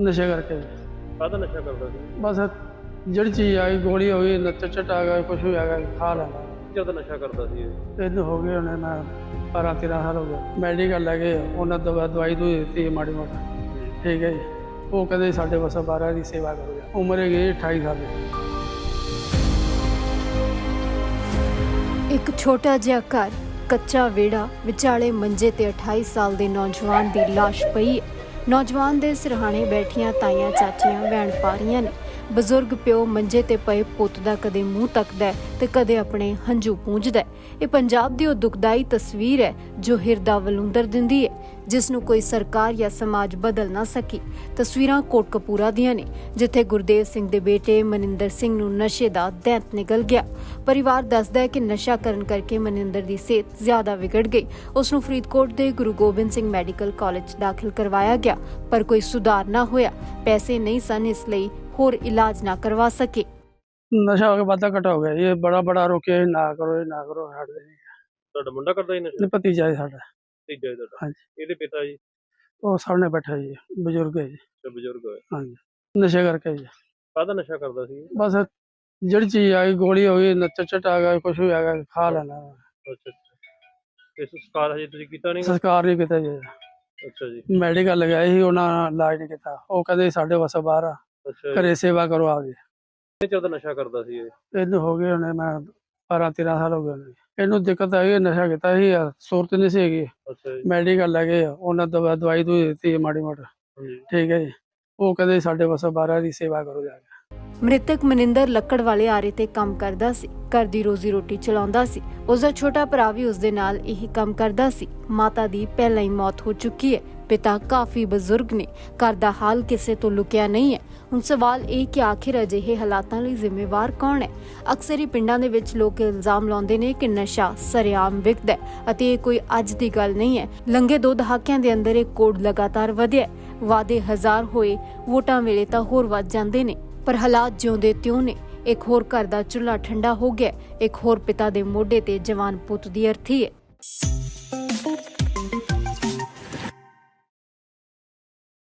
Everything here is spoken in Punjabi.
ਨਸ਼ੇ ਕਰਕੇ। ਕਾਹਦਾ ਨਸ਼ਾ ਕਰਦਾ ਸੀ? ਬਸ ਜਿਹੜੀ ਚੀਜ਼ ਆ ਗਈ ਗੋਲੀ ਹੋ ਗਈ ਨੱਚ ਚਟ ਆ ਗਿਆ ਕੁਝ ਵੀ ਆ ਗਿਆ ਖਾ ਲੈਣਾ ਜ਼ਿਆਦਾ ਨਸ਼ਾ ਕਰਦਾ ਸੀ ਇਹ? ਇਹਨੂੰ ਹੋ ਗਏ ਉਹਨੇ ਮੈਂ 12 13 ਸਾਲ ਹੋ ਗਏ। ਮੈਡੀਕਲ ਲੈ ਗਏ ਉਹਨਾਂ ਤੋਂ ਬਾਅਦ ਦਵਾਈ ਦੂਈ ਦਿੱਤੀ ਮਾੜੀ ਮੋਟੀ। ਠੀਕ ਹੈ ਜੀ। ਉਹ ਕਹਿੰਦੇ ਸਾਡੇ ਬਸ 12 ਦੀ ਸੇਵਾ ਕਰੋਗੇ ਉਮਰ ਹੈਗੀ 28 ਸਾਲ ਦੀ। ਇੱਕ ਛੋਟਾ ਜਿਹਾ ਘਰ ਕੱਚਾ ਵਿਹੜਾ ਵਿਚਾਲੇ ਮੰਜੇ ਤੇ 28 ਸਾਲ ਦੇ ਨੌਜਵਾਨ ਦੀ ਲਾਸ਼ ਪਈ ਹੈ ਨੌਜਵਾਨ ਦੇ ਸਿਰਹਾਣੇ ਬੈਠੀਆਂ ਤਾਈਆਂ ਚਾਚੀਆਂ ਵੈਣ ਪਾ ਰਹੀਆਂ ਨੇ। ਬਜ਼ੁਰਗ ਪਿਓ ਮੰਜੇ ਤੇ ਪਏ ਪੁੱਤ ਦਾ ਕਦੇ ਮੂੰਹ ਤੱਕਦਾ ਤੇ ਕਦੇ ਆਪਣੇ ਹੰਝੂ ਪੂੰਝਦਾ ਇਹ ਪੰਜਾਬ ਦੀ ਉਹ ਦੁਖਦਾਈ ਤਸਵੀਰ ਹੈ ਜੋ ਹਿਰਦਾ ਵਲੂੰਦਰ ਦਿੰਦੀ ਹੈ, ਜਿਸ ਨੂੰ ਕੋਈ ਸਰਕਾਰ ਜਾਂ ਸਮਾਜ ਬਦਲ ਨਾ ਸਕੀ। ਤਸਵੀਰਾਂ ਕੋਟਕਪੂਰਾ ਦੀਆਂ ਨੇ, ਜਿੱਥੇ ਗੁਰਦੇਵ ਸਿੰਘ ਦੇ ਬੇਟੇ ਮਨਿੰਦਰ ਸਿੰਘ ਨੂੰ ਨਸ਼ੇ ਦਾ ਦੈਂਤ ਨਿਕਲ ਗਿਆ। ਪਰਿਵਾਰ ਦੱਸਦਾ ਹੈ ਕਿ ਨਸ਼ਾ ਕਰਨ ਕਰਕੇ ਮਨਿੰਦਰ ਦੀ ਸਿਹਤ ਜ਼ਿਆਦਾ ਵਿਗੜ ਗਈ। ਉਸ ਨੂੰ ਫਰੀਦਕੋਟ ਦੇ ਗੁਰੂ ਗੋਬਿੰਦ ਸਿੰਘ ਮੈਡੀਕਲ ਕਾਲਜ ਦਾਖਲ ਕਰਵਾਇਆ ਗਿਆ, ਪਰ ਕੋਈ ਸੁਧਾਰ ਨਾ ਹੋਇਆ। ਪੈਸੇ ਨਹੀਂ ਸਨ ਇਸ ਲਈ ਹੋਰ ਇਲਾਜ ਨਾ ਕਰਵਾ ਸਕੇ। ਨਸ਼ਾ ਹੋ ਕੇ ਵਾਧਾ ਘਟਾ ਹੋ ਗਿਆ। ਇਹ ਬੜਾ ਬੜਾ ਰੋਕਿਆ ਇਹ ਨਾ ਕਰੋ ਇਹ ਨਾ ਕਰੋ ਹਟਦੇ ਨਹੀਂ ਤੁਹਾਡਾ ਮੁੰਡਾ ਕਰਦਾ ਸੀ ਨਸ਼ਾ? ਇਹ ਭਤੀਜਾ ਹੈ ਸਾਡਾ। ਤੀਜਾ ਹੀ ਤੁਹਾਡਾ? ਹਾਂਜੀ। ਇਹਦੇ ਪਿਤਾ ਜੀ? ਉਹ ਸਾਹਮਣੇ ਬੈਠਾ ਜੀ ਬਜ਼ੁਰਗ ਹੈ ਜੀ। ਤੇ ਬਜ਼ੁਰਗ ਹੋਏ ਹਾਂਜੀ। ਨਸ਼ੇ ਕਰਕੇ ਜੀ। ਕਾਹਦਾ ਨਸ਼ਾ ਕਰਦਾ ਸੀ? ਇਹ? ਬਸ ਜਿਹੜੀ ਚੀਜ਼ ਆ ਗਈ ਗੋਲੀ ਹੋ ਗਈ ਨੱਚ ਚਟ ਆ ਗਿਆ ਕੁਝ ਵੀ ਆ ਗਿਆ ਖਾ ਲੈਣਾ ਅੱਛਾ ਅੱਛਾ। ਇਸ ਸੰਸਕਾਰ ਹਜੇ ਤੁਸੀਂ ਕੀਤਾ ਨਹੀਂ ਸੰਸਕਾਰ ਨਹੀਂ ਕੀਤਾ ਜੀ। ਅੱਛਾ ਜੀ। ਮੈਡੀਕਲ ਲਗਾਇਆ ਸੀ ਉਹਨਾਂ ਇਲਾਜ ਨਹੀਂ ਕੀਤਾ। ਉਹ ਕਹਿੰਦੇ ਸਾਡੇ ਵਸ ਬਾਹਰ ਆ। ਅੱਛਾ ਘਰੇ ਸੇਵਾ ਕਰੋ ਆਪਦੀ। ਇਹ ਜ਼ਿਆਦਾ ਨਸ਼ਾ ਕਰਦਾ ਸੀ ਇਹ? ਇਹਨੂੰ ਹੋ ਗਏ ਉਹਨੇ ਮੈਂ 12 13 ਸਾਲ ਹੋ ਗਏ। ਇਹਨੂੰ ਦਿੱਕਤ ਆਈ ਨਸ਼ਾ ਕੀਤਾ ਸੀ ਸੂਰਤ ਨਹੀਂ ਸੀ ਹੈਗੀ। ਅੱਛਾ ਜੀ। ਮੈਡੀਕਲ ਲੈ ਗਏ ਉਹਨਾਂ ਤੋਂ ਬਾਅਦ ਦਵਾਈ ਦੂਈ ਦਿੱਤੀ ਮਾੜੀ ਮੋਟੀ। ਹਾਂਜੀ। ਠੀਕ ਹੈ ਜੀ। ਉਹ ਕਹਿੰਦੇ ਸਾਡੇ ਵਸ 12 ਦੀ ਸੇਵਾ ਕਰੋ ਜਾ ਕੇ। ਮ੍ਰਿਤਕ ਮਨਿੰਦਰ ਲੱਕੜ ਵਾਲੇ ਆਰੇ ਤੇ ਕੰਮ ਕਰਦਾ ਸੀ ਘਰ ਦੀ ਰੋਜ਼ੀ ਰੋਟੀ ਚਲਾਉਂਦਾ ਸੀ। ਉਸ ਦਾ ਛੋਟਾ ਭਰਾ ਵੀ ਉਸ ਦੇ ਨਾਲ ਇਹੀ ਕੰਮ ਕਰਦਾ ਸੀ। ਮਾਤਾ ਦੀ ਪਹਿਲਾਂ ਹੀ ਮੌਤ ਹੋ ਚੁੱਕੀ ਹੈ। ਪਿਤਾ ਕਾਫੀ ਬਜ਼ੁਰਗ ਨੇ। ਘਰ ਦਾ ਹਾਲ ਕਿਸੇ ਤੋਂ ਲੁਕਿਆ ਨਹੀਂ ਹੈ। ਹੁਣ ਸਵਾਲ ਇਹ ਕਿ ਆਖਿਰ ਅਜਿਹੇ ਹਾਲਾਤਾਂ ਲਈ ਜ਼ਿੰਮੇਵਾਰ ਕੌਣ ਹੈ? ਅਕਸਰ ਹੀ ਪਿੰਡਾਂ ਦੇ ਵਿੱਚ ਲੋਕ ਇਲਜ਼ਾਮ ਲਾਉਂਦੇ ਨੇ ਕਿ ਨਸ਼ਾ ਸਰੇਆਮ ਵਿਕਦਾ ਹੈ ਅਤੇ ਇਹ ਕੋਈ ਅੱਜ ਦੀ ਗੱਲ ਨਹੀਂ ਹੈ। ਲੰਘੇ ਦੋ ਦਹਾਕਿਆਂ ਦੇ ਅੰਦਰ ਇਹ ਕੋਡ ਲਗਾਤਾਰ ਵਧਿਆ ਹੈ। ਹਜ਼ਾਰ ਹੋਏ, ਵੋਟਾਂ ਵੇਲੇ ਤਾਂ ਹੋਰ ਵੱਧ ਜਾਂਦੇ ਨੇ। ਪਰ ਹਾਲਾਤ ਜਿਉਂਦੇ ਤਿਉਂ ਨੇ। ਇੱਕ ਹੋਰ ਘਰ ਦਾ ਚੁੱਲ੍ਹਾ ਠੰਡਾ ਹੋ ਗਿਆ ਇੱਕ ਹੋਰ ਪਿਤਾ ਦੇ ਮੋਢੇ ਤੇ ਜਵਾਨ ਪੁੱਤ ਦੀ ਅਰਥੀ ਹੈ।